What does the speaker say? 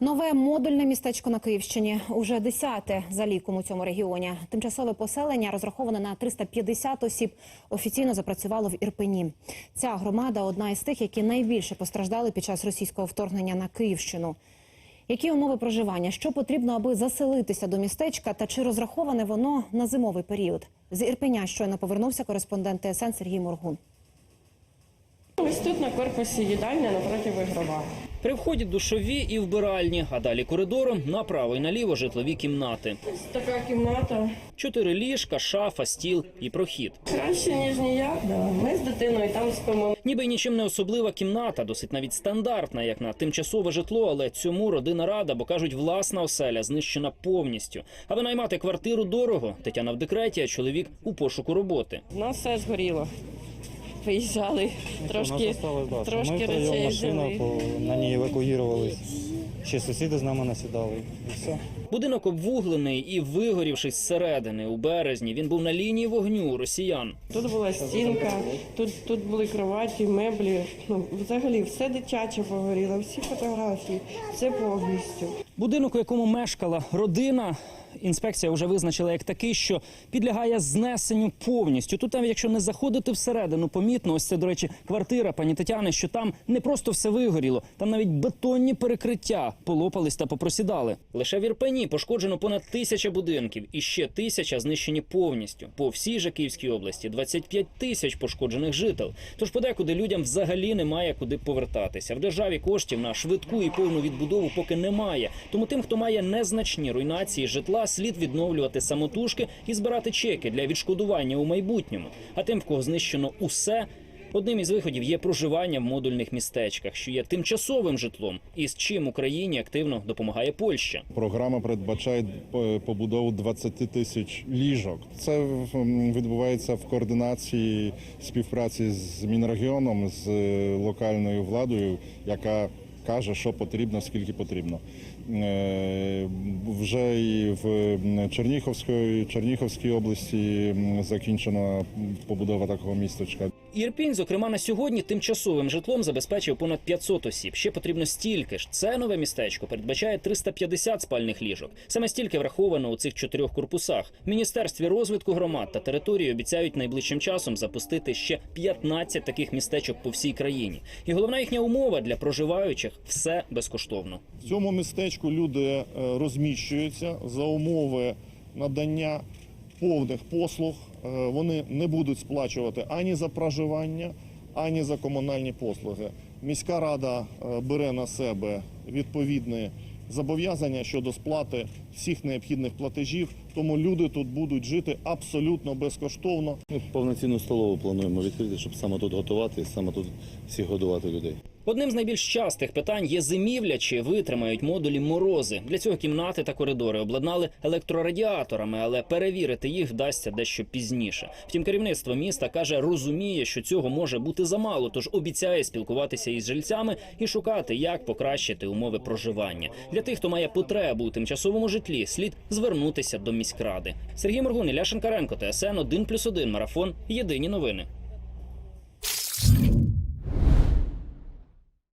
Нове модульне містечко на Київщині уже десяте за ліком у цьому регіоні. Тимчасове поселення розраховане на 350 осіб. Офіційно запрацювало в Ірпені. Ця громада одна із тих, які найбільше постраждали під час російського вторгнення на Київщину. Які умови проживання? Що потрібно, аби заселитися до містечка? Та чи розраховане воно на зимовий період? З Ірпеня щойно повернувся кореспондент ТСН Сергій Моргун. Ось тут на корпусі їдальня напроти ігрова. При вході душові і вбиральні, а далі коридором направо і наліво житлові кімнати. Ось така кімната. Чотири ліжка, шафа, стіл і прохід. Краще, ніж ніяк. Да. Ми з дитиною там спимо. Ніби нічим не особлива кімната, досить навіть стандартна, як на тимчасове житло, але цьому родина рада, бо кажуть, власна оселя знищена повністю. А винаймати квартиру дорого. Тетяна в декреті, а чоловік у пошуку роботи. У нас все згоріло. Виїжджали, трошки, трошки речей взяли. по, на ній евакуювалися. Ще сусіди з нами насідали. І все. Будинок обвуглений і вигорівший зсередини. У березні він був на лінії вогню росіян. Тут була стінка, тут, тут були кроваті, меблі. Ну, взагалі все дитяче погоріло, всі фотографії, все повністю. Будинок, у якому мешкала родина, інспекція вже визначила як такий, що підлягає знесенню повністю. Тут, навіть якщо не заходити всередину, помітно, ось це, до речі, квартира пані Тетяни, що там не просто все вигоріло, там навіть бетонні перекриття полопались та попросідали. Лише в Ірпені пошкоджено понад тисяча будинків, і ще тисяча знищені повністю. По всій же Київській області 25 тисяч пошкоджених жител. Тож подекуди людям взагалі немає куди повертатися. В державі коштів на швидку і повну відбудову поки немає. Тому тим, хто має незначні руйнації житла, слід відновлювати самотужки і збирати чеки для відшкодування у майбутньому. А тим, в кого знищено усе. Одним із виходів є проживання в модульних містечках, що є тимчасовим житлом, і з чим Україні активно допомагає Польща. Програма передбачає е, побудову 20 тисяч ліжок. Це відбувається в координації співпраці з Мінрегіоном, з е, локальною владою, яка каже, що потрібно, скільки потрібно. Е, Вже і в Черніховській Черніговській області закінчена побудова такого містечка. Ірпінь, зокрема, на сьогодні тимчасовим житлом забезпечив понад 500 осіб. Ще потрібно стільки ж. Це нове містечко передбачає 350 спальних ліжок. Саме стільки враховано у цих чотирьох корпусах. В міністерстві розвитку громад та території обіцяють найближчим часом запустити ще 15 таких містечок по всій країні. І головна їхня умова для проживаючих все безкоштовно. В цьому містечку люди е, розміщуються за умови надання повних послуг. Е, Вони не будуть сплачувати ані за проживання, ані за комунальні послуги. Міська рада е, бере на себе відповідні зобов'язання щодо сплати всіх необхідних платежів, тому люди тут будуть жити абсолютно безкоштовно. Ми повноцінну столову плануємо відкрити, щоб саме тут готувати і саме тут всіх годувати людей. Одним з найбільш частих питань є зимівля, чи витримають модулі морози. Для цього кімнати та коридори обладнали електрорадіаторами, але перевірити їх вдасться дещо пізніше. Втім, керівництво міста каже, розуміє, що цього може бути замало, тож обіцяє спілкуватися із жильцями і шукати, як покращити умови проживання. Для тих, хто має потребу у тимчасовому житлі, слід звернутися до міськради. Сергій Моргун, Ілля Шинкаренко, ТСН 1+,1, Марафон. Єдині новини.